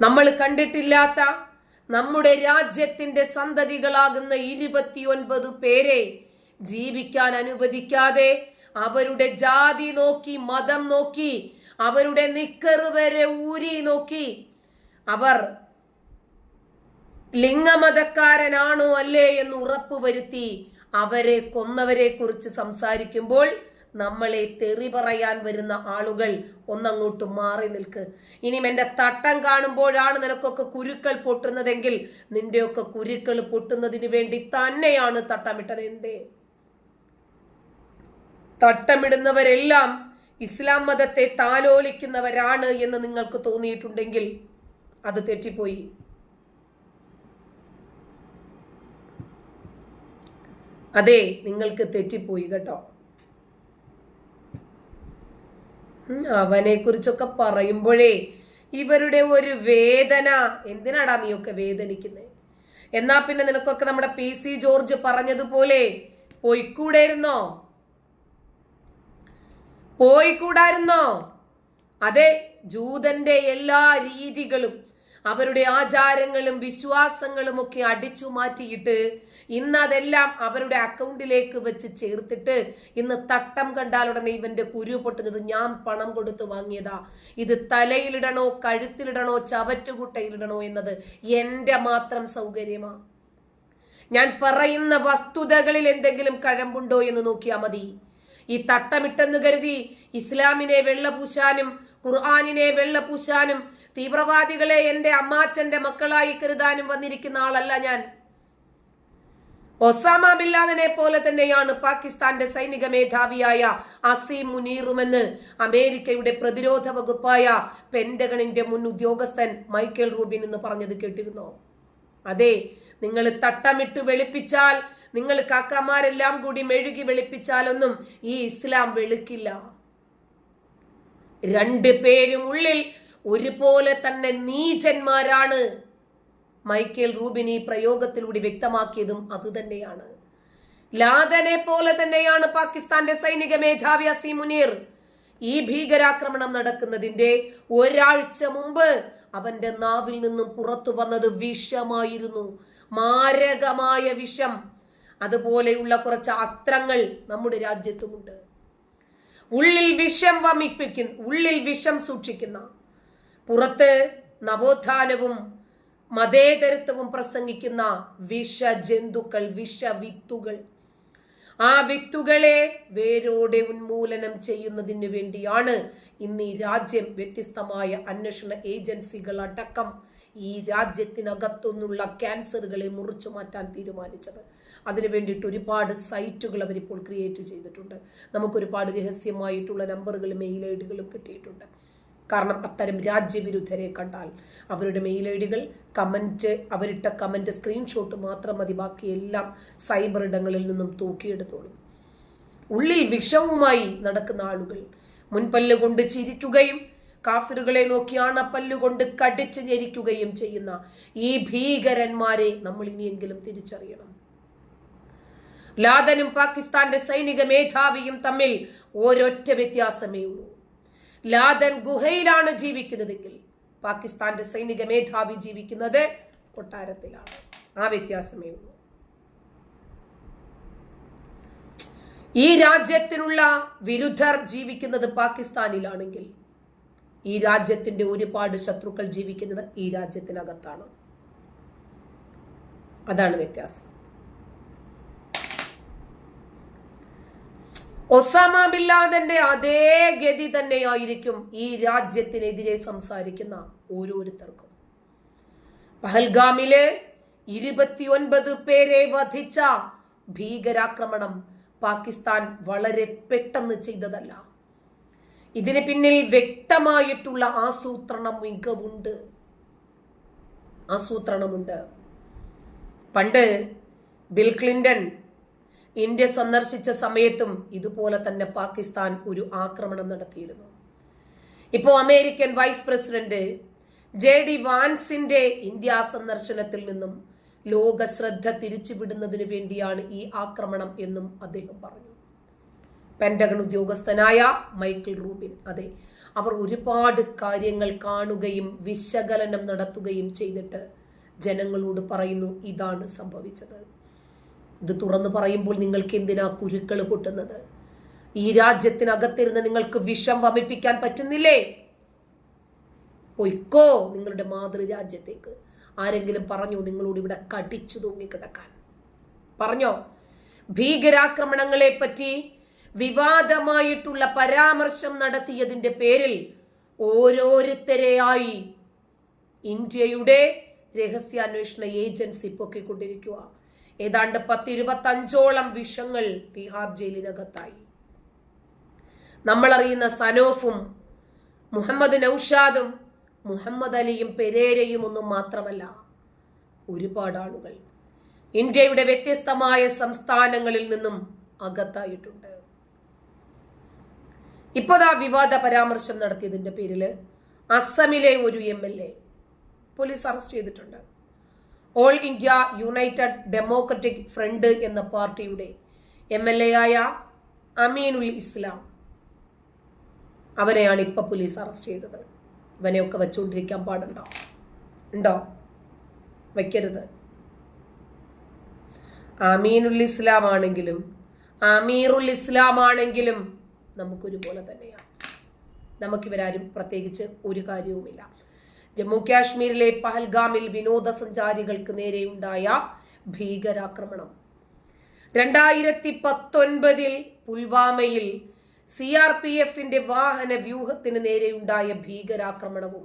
നമ്മൾ കണ്ടിട്ടില്ലാത്ത നമ്മുടെ രാജ്യത്തിന്റെ സന്തതികളാകുന്ന ഇരുപത്തിയൊൻപത് പേരെ ജീവിക്കാൻ അനുവദിക്കാതെ അവരുടെ ജാതി നോക്കി മതം നോക്കി അവരുടെ നിക്കറ് വരെ ഊരി നോക്കി അവർ ലിംഗമതക്കാരനാണോ അല്ലേ എന്ന് ഉറപ്പുവരുത്തി അവരെ കൊന്നവരെ കുറിച്ച് സംസാരിക്കുമ്പോൾ നമ്മളെ തെറി പറയാൻ വരുന്ന ആളുകൾ ഒന്നങ്ങോട്ട് മാറി നിൽക്ക്. ഇനിയും എന്റെ തട്ടം കാണുമ്പോഴാണ് നിനക്കൊക്കെ കുരുക്കൾ പൊട്ടുന്നതെങ്കിൽ നിന്റെയൊക്കെ കുരുക്കൾ പൊട്ടുന്നതിന് വേണ്ടി തന്നെയാണ് തട്ടമിട്ടത്. എന്തേ? തട്ടമിടുന്നവരെല്ലാം ഇസ്ലാം മതത്തെ താലോലിക്കുന്നവരാണ് എന്ന് നിങ്ങൾക്ക് തോന്നിയിട്ടുണ്ടെങ്കിൽ അത് തെറ്റിപ്പോയി. അതെ നിങ്ങൾക്ക് തെറ്റിപ്പോയി കേട്ടോ. അവനെ കുറിച്ചൊക്കെ പറയുമ്പോഴേ ഇവരുടെ ഒരു വേദന. എന്തിനാടാ നീയൊക്കെ വേദനിക്കുന്നത് എന്നാ പിന്നെ നിനക്കൊക്കെ നമ്മുടെ പി സി ജോർജ് പറഞ്ഞതുപോലെ പോയിക്കൂടായിരുന്നോ? പോയിക്കൂടായിരുന്നോ? അതെ ജൂതന്റെ എല്ലാ രീതികളും അവരുടെ ആചാരങ്ങളും വിശ്വാസങ്ങളും ഒക്കെ അടിച്ചു മാറ്റിയിട്ട് ഇന്ന് അതെല്ലാം അവരുടെ അക്കൗണ്ടിലേക്ക് വെച്ച് ചേർത്തിട്ട് ഇന്ന് തട്ടം കണ്ടാൽ ഉടനെ ഇവന്റെ കുരു പൊട്ടുന്നത് ഞാൻ പണം കൊടുത്ത് വാങ്ങിയതാ. ഇത് തലയിലിടണോ കഴുത്തിലിടണോ ചവറ്റുകുട്ടയിലിടണോ എന്നത് എന്റെ മാത്രം സൗകര്യമാ. ഞാൻ പറയുന്ന വസ്തുതകളിൽ എന്തെങ്കിലും കഴമ്പുണ്ടോ എന്ന് നോക്കിയാ മതി. ഈ തട്ടമിട്ടെന്ന് കരുതി ഇസ്ലാമിനെ വെള്ളപൂശാനും ഖുർആാനിനെ വെള്ളപൂശാനും തീവ്രവാദികളെ എന്റെ അമ്മാച്ചന്റെ മക്കളായി കരുതാനും വന്നിരിക്കുന്ന ആളല്ല ഞാൻ. ഒസാമ ബില്ലാദിനെ പോലെ തന്നെയാണ് പാകിസ്ഥാന്റെ സൈനിക മേധാവിയായ അസീം മുനീറുമെന്ന് അമേരിക്കയുടെ പ്രതിരോധ വകുപ്പായ പെന്റഗണിന്റെ മുൻ ഉദ്യോഗസ്ഥൻ മൈക്കേൽ റൂബിൻ എന്ന് പറഞ്ഞത് കേട്ടിരുന്നോ? അതെ നിങ്ങൾ തട്ടമിട്ട് വെളുപ്പിച്ചാൽ നിങ്ങൾ കാക്കമാരെല്ലാം കൂടി മെഴുകി വെളുപ്പിച്ചാലൊന്നും ഈ ഇസ്ലാം വെളുക്കില്ല. രണ്ട് പേരും ഉള്ളിൽ ഒരുപോലെ തന്നെ നീചന്മാരാണ്. മൈക്കേൽ റൂബിനി പ്രയോഗത്തിലൂടെ വ്യക്തമാക്കിയതും അതുതന്നെയാണ് ലാദനെ പോലെ തന്നെയാണ് പാകിസ്ഥാന്റെ സൈനിക മേധാവി അസി മുനീർ. ഈ ഭീകരാക്രമണം നടക്കുന്നതിന്റെ ഒരാഴ്ച മുമ്പ് അവന്റെ നാവിൽ നിന്നും പുറത്തു വന്നത് വിഷമായിരുന്നു. മാരകമായ വിഷം. അതുപോലെയുള്ള കുറച്ച് അസ്ത്രങ്ങൾ നമ്മുടെ രാജ്യത്തുമുണ്ട്. ഉള്ളിൽ വിഷം വമിപ്പിക്കുന്ന ഉള്ളിൽ വിഷം സൂക്ഷിക്കുന്ന പുറത്ത് നവോത്ഥാനവും മതേതരത്വവും പ്രസംഗിക്കുന്ന വിഷ ജന്തുക്കൾ വിഷ വിത്തുകൾ ആ വിത്തുകളെ വേരോടെ ഉന്മൂലനം ചെയ്യുന്നതിന് വേണ്ടിയാണ് ഇന്ന് ഈ രാജ്യം വ്യത്യസ്തമായ അന്വേഷണ ഏജൻസികൾ അടക്കം ഈ രാജ്യത്തിനകത്തുനിന്നുള്ള ക്യാൻസറുകളെ മുറിച്ചു മാറ്റാൻ തീരുമാനിച്ചത്. അതിനു വേണ്ടിയിട്ട് ഒരുപാട് സൈറ്റുകൾ അവരിപ്പോൾ ക്രിയേറ്റ് ചെയ്തിട്ടുണ്ട്. നമുക്കൊരുപാട് രഹസ്യമായിട്ടുള്ള നമ്പറുകളും മെയിൽ ഐ ഡികളും കിട്ടിയിട്ടുണ്ട്. കാരണം അത്തരം രാജ്യവിരുദ്ധരെ കണ്ടാൽ അവരുടെ മെയിൽ ഐ ഡികൾ കമന്റ് അവരിട്ട കമന്റ് സ്ക്രീൻഷോട്ട് മാത്രം മതി ബാക്കിയെല്ലാം സൈബർ ഇടങ്ങളിൽ നിന്നും തൂക്കിയെടുത്തോളും. ഉള്ളിൽ വിഷവുമായി നടക്കുന്ന ആളുകൾ മുൻപല്ല് കൊണ്ട് ചിരിക്കുകയും കാഫിറുകളെ നോക്കി അണപ്പല്ലുകൊണ്ട് കടിച്ചു ഞെരിക്കുകയും ചെയ്യുന്ന ഈ ഭീകരന്മാരെ നമ്മൾ ഇനിയെങ്കിലും തിരിച്ചറിയണം. ലാദനും പാകിസ്ഥാന്റെ സൈനിക മേധാവിയും തമ്മിൽ ഒരൊറ്റ വ്യത്യാസമേ ഉള്ളൂ. ലാദൻ ഗുഹയിലാണ് ജീവിക്കുന്നതെങ്കിൽ പാകിസ്ഥാന്റെ സൈനിക മേധാവി ജീവിക്കുന്നത് കൊട്ടാരത്തിലാണ്. ആ വ്യത്യാസമേ ഉള്ളൂ. ഈ രാജ്യത്തിനുള്ള വിരുദ്ധർ ജീവിക്കുന്നത് പാകിസ്ഥാനിലാണെങ്കിൽ ഈ രാജ്യത്തിന്റെ ഒരുപാട് ശത്രുക്കൾ ജീവിക്കുന്നത് ഈ രാജ്യത്തിനകത്താണ്. അതാണ് വ്യത്യാസം. ഒസാമ ബില്ലാദന്റെ അതേ ഗതി തന്നെയായിരിക്കും ഈ രാജ്യത്തിനെതിരെ സംസാരിക്കുന്ന ഓരോരുത്തർക്കും. പഹൽഗാമിലെ ഇരുപത്തിയൊൻപത് പേരെ വധിച്ച ഭീകരാക്രമണം പാകിസ്ഥാൻ വളരെ പെട്ടെന്ന് ചെയ്തതല്ല. ഇതിന് പിന്നിൽ വ്യക്തമായിട്ടുള്ള ആസൂത്രണം മികവുണ്ട്. ആസൂത്രണമുണ്ട്. പണ്ട് ബിൽ ക്ലിന്റൺ ഇന്ത്യ സന്ദർശിച്ച സമയത്തും ഇതുപോലെ തന്നെ പാകിസ്ഥാൻ ഒരു ആക്രമണം നടത്തിയിരുന്നു. ഇപ്പോൾ American vice president J D വാൻസിന്റെ India സന്ദർശനത്തിൽ നിന്നും ലോക ശ്രദ്ധ തിരിച്ചുവിടുന്നതിന് വേണ്ടിയാണ് ഈ ആക്രമണം എന്നും അദ്ദേഹം പറഞ്ഞു. പെന്റഗൺ ഉദ്യോഗസ്ഥനായ മൈക്കിൾ റൂബിൻ അതെ അവർ ഒരുപാട് കാര്യങ്ങൾ കാണുകയും വിശകലനം നടത്തുകയും ചെയ്തിട്ട് ജനങ്ങളോട് പറയുന്നു ഇതാണ് സംഭവിച്ചത്. ഇത് തുറന്നു പറയുമ്പോൾ നിങ്ങൾക്ക് എന്തിനാ കുരുക്കൾ പൊട്ടുന്നത് ഈ രാജ്യത്തിനകത്തിരുന്ന് നിങ്ങൾക്ക് വിഷം വമിപ്പിക്കാൻ പറ്റുന്നില്ലേ? പൊയ്ക്കോ നിങ്ങളുടെ മാതൃരാജ്യത്തേക്ക്. ആരെങ്കിലും പറഞ്ഞോ നിങ്ങളോട് ഇവിടെ കടിച്ചു തൂങ്ങിക്കിടക്കാൻ പറഞ്ഞോ? ഭീകരാക്രമണങ്ങളെ പറ്റി വിവാദമായിട്ടുള്ള പരാമർശം നടത്തിയതിന്റെ പേരിൽ ഓരോരുത്തരെയായി ഇന്ത്യയുടെ രഹസ്യാന്വേഷണ ഏജൻസി പൊക്കിക്കൊണ്ടിരിക്കുക ഏതാണ്ട് പത്തിരുപത്തഞ്ചോളം വിഷങ്ങൾ തിഹാർ ജയിലിനകത്തായി. നമ്മളറിയുന്ന സനോഫും മുഹമ്മദ് നൌഷാദും മുഹമ്മദ് അലിയും പെരേരയും ഒന്നും മാത്രമല്ല ഒരുപാട് ആളുകൾ ഇന്ത്യയുടെ വ്യത്യസ്തമായ സംസ്ഥാനങ്ങളിൽ നിന്നും അകത്തായിട്ടുണ്ട്. ഇപ്പോഴാ വിവാദ പരാമർശം നടത്തിയതിന്റെ പേരിൽ അസമിലെ ഒരു M L A police arrest ചെയ്തിട്ടുണ്ട്. All India united democratic front എന്ന പാർട്ടിയുടെ എം എൽ എ ആയ അമീനുൽ ഇസ്ലാം അവനെയാണ് ഇപ്പൊ പോലീസ് അറസ്റ്റ് ചെയ്തത്. ഇവനെയൊക്കെ വെച്ചുകൊണ്ടിരിക്കാൻ പാടുണ്ടോ? ഉണ്ടോ? വയ്ക്കരുത്. അമീനുൽ ഇസ്ലാം ആണെങ്കിലും അമീറുൽ ഇസ്ലാം ആണെങ്കിലും നമുക്കൊരുപോലെ തന്നെയാണ്. നമുക്കിവരാരും പ്രത്യേകിച്ച് ഒരു കാര്യവുമില്ല. ജമ്മു കാശ്മീരിലെ പഹൽഗാമിൽ വിനോദസഞ്ചാരികൾക്ക് നേരെയുണ്ടായ ഭീകരാക്രമണം. രണ്ടായിരത്തി പത്തൊൻപതിൽ പുൽവാമയിൽ സി ആർ പി എഫിന്റെ വാഹന വ്യൂഹത്തിന് നേരെയുണ്ടായ ഭീകരാക്രമണവും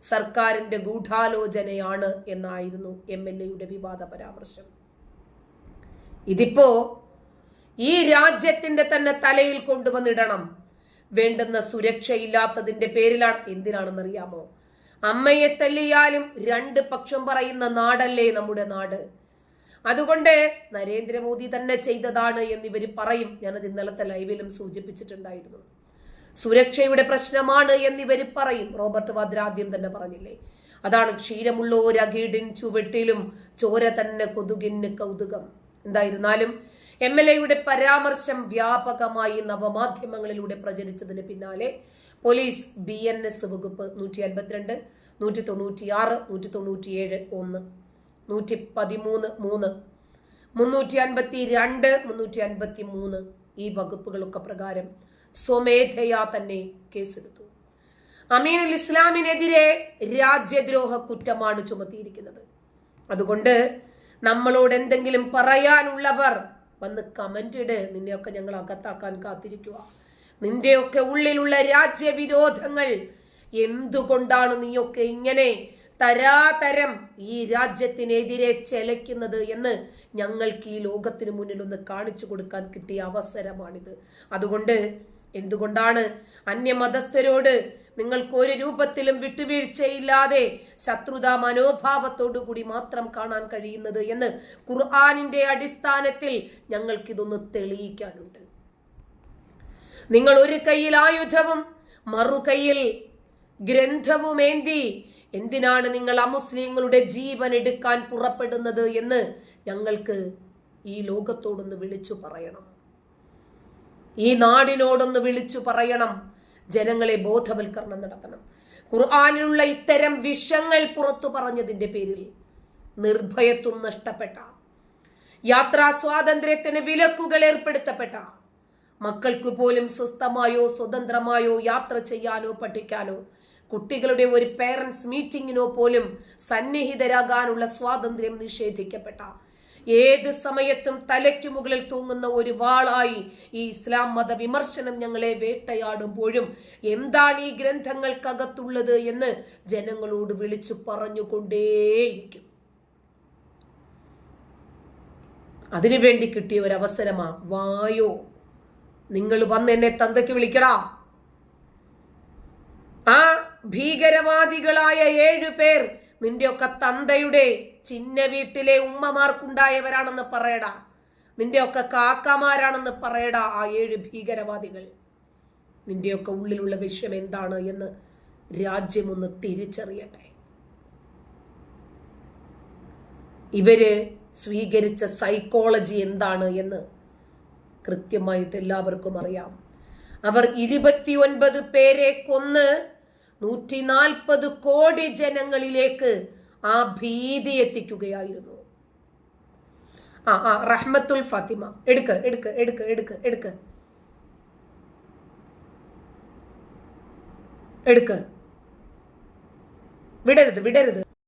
സർക്കാരിന്റെ ഗൂഢാലോചനയാണ് എന്നായിരുന്നു എം എൽ എയുടെ വിവാദ പരാമർശം ഇതിപ്പോ ഈ രാജ്യത്തിന്റെ തന്നെ തലയിൽ കൊണ്ടുവന്നിടണം. വേണ്ടുന്ന സുരക്ഷയില്ലാത്തതിന്റെ പേരിലാണ്. എന്തിനാണെന്നറിയാമോ? അമ്മയെ തല്ലിയാലും രണ്ട് പക്ഷം പറയുന്ന നാടല്ലേ നമ്മുടെ നാട്? അതുകൊണ്ട് നരേന്ദ്രമോദി തന്നെ ചെയ്തതാണ് എന്നിവർ പറയും. ഞാനത് ഇന്നലത്തെ ലൈവിലും സൂചിപ്പിച്ചിട്ടുണ്ടായിരുന്നു. സുരക്ഷയുടെ പ്രശ്നമാണ് എന്നിവർ പറയും. റോബർട്ട് വാദ്ര ആദ്യം തന്നെ പറഞ്ഞില്ലേ? അതാണ് ക്ഷീരമുള്ള ഒരകീടിൻ ചുവട്ടിലും ചോര തന്നെ കൊതുകിന് കൗതുകം. എന്തായിരുന്നാലും എം എൽ എയുടെ പരാമർശം വ്യാപകമായി നവമാധ്യമങ്ങളിലൂടെ പ്രചരിച്ചതിന് പിന്നാലെ പോലീസ് ബി എൻ എസ് വകുപ്പ് നൂറ്റി അൻപത്തിരണ്ട് നൂറ്റി തൊണ്ണൂറ്റിയാറ് നൂറ്റി തൊണ്ണൂറ്റിയേഴ് ഒന്ന് നൂറ്റി പതിമൂന്ന് മൂന്ന് മുന്നൂറ്റി അൻപത്തി രണ്ട് മുന്നൂറ്റി അൻപത്തി മൂന്ന് ഈ വകുപ്പുകളൊക്കെ പ്രകാരം സ്വമേധയാ തന്നെ കേസെടുത്തു. അമീനുൽ ഇസ്ലാമിനെതിരെ രാജ്യദ്രോഹ കുറ്റമാണ് ചുമത്തിയിരിക്കുന്നത്. അതുകൊണ്ട് നമ്മളോട് എന്തെങ്കിലും പറയാനുള്ളവർ വന്ന് കമന്റ് ഇട്. നിന്നെയൊക്കെ ഞങ്ങൾ അകത്താക്കാൻ കാത്തിരിക്കുക നിന്റെയൊക്കെ ഉള്ളിലുള്ള രാജ്യവിരോധങ്ങൾ. എന്തുകൊണ്ടാണ് നീയൊക്കെ ഇങ്ങനെ തരാതരം ഈ രാജ്യത്തിനെതിരെ ചെലയ്ക്കുന്നത് എന്ന് ഞങ്ങൾക്ക് ഈ ലോകത്തിന് മുന്നിൽ ഒന്ന് കാണിച്ചു കൊടുക്കാൻ കിട്ടിയ അവസരമാണിത്. അതുകൊണ്ട് എന്തുകൊണ്ടാണ് അന്യമതസ്ഥരോട് നിങ്ങൾക്ക് ഒരു രൂപത്തിലും വിട്ടുവീഴ്ചയില്ലാതെ ശത്രുതാ മനോഭാവത്തോടു കൂടി മാത്രം കാണാൻ കഴിയുന്നത് എന്ന് ഖുർആാനിന്റെ അടിസ്ഥാനത്തിൽ ഞങ്ങൾക്കിതൊന്ന് തെളിയിക്കാനുണ്ട്. നിങ്ങൾ ഒരു കയ്യിൽ ആയുധവും മറുകൈയിൽ ഗ്രന്ഥവുമേന്തി എന്തിനാണ് നിങ്ങൾ അമുസ്ലിങ്ങളുടെ ജീവൻ എടുക്കാൻ പുറപ്പെടുന്നത് എന്ന് ഞങ്ങൾക്ക് ഈ ലോകത്തോടൊന്ന് വിളിച്ചു പറയണം. ഈ നാടിനോടൊന്ന് വിളിച്ചു പറയണം. ജനങ്ങളെ ബോധവൽക്കരണം നടത്തണം. ഖുർആാനിലുള്ള ഇത്തരം വിഷങ്ങൾ പുറത്തു പറഞ്ഞതിന്റെ പേരിൽ നിർഭയത്വം നഷ്ടപ്പെട്ട യാത്രാ സ്വാതന്ത്ര്യത്തിന് വിലക്കുകൾ ഏർപ്പെടുത്തപ്പെട്ട മക്കൾക്ക് പോലും സ്വസ്ഥമായോ സ്വതന്ത്രമായോ യാത്ര ചെയ്യാനോ പഠിക്കാനോ. കുട്ടികളുടെ ഒരു പേരൻസ് മീറ്റിങ്ങിനോ പോലും സന്നിഹിതരാകാനുള്ള സ്വാതന്ത്ര്യം നിഷേധിക്കപ്പെട്ട. ഏത് സമയത്തും തലയ്ക്കു മുകളിൽ തൂങ്ങുന്ന ഒരു വാളായി ഈ ഇസ്ലാം മത വിമർശനം ഞങ്ങളെ വേട്ടയാടുമ്പോഴും എന്താണ് ഈ ഗ്രന്ഥങ്ങൾക്കകത്തുള്ളത് എന്ന് ജനങ്ങളോട് വിളിച്ചു പറഞ്ഞുകൊണ്ടേയിരിക്കും. അതിനുവേണ്ടി കിട്ടിയ ഒരു അവസരമാ വായോ. നിങ്ങൾ വന്ന് എന്നെ തന്തയ്ക്ക് വിളിക്കടാ. ആ ഭീകരവാദികളായ ഏഴു പേർ നിന്റെയൊക്കെ തന്തയുടെ ചിന്ന വീട്ടിലെ ഉമ്മമാർക്കുണ്ടായവരാണെന്ന് പറയടാ. നിന്റെയൊക്കെ കാക്കമാരാണെന്ന് പറയടാ ആ ഏഴ് ഭീകരവാദികൾ. നിന്റെയൊക്കെ ഉള്ളിലുള്ള വിഷയം എന്താണ് എന്ന് രാജ്യമൊന്ന് തിരിച്ചറിയട്ടെ. ഇവർ സ്വീകരിച്ച സൈക്കോളജി എന്താണ് എന്ന് കൃത്യമായിട്ട് എല്ലാവർക്കും അറിയാം. അവർ ഇരുപത്തിയൊൻപത് പേരെ കൊന്ന് നൂറ്റി നാൽപ്പത് കോടി ജനങ്ങളിലേക്ക് ആ ഭീതി എത്തിക്കുകയായിരുന്നു. ആ ആ റഹ്മത്തുൽ ഫാത്തിമ. എടുക്ക് എടുക്ക് എടുക്ക് എടുക്ക് എടുക്ക്. എടുക്ക്. വിടരുത് വിടരുത്.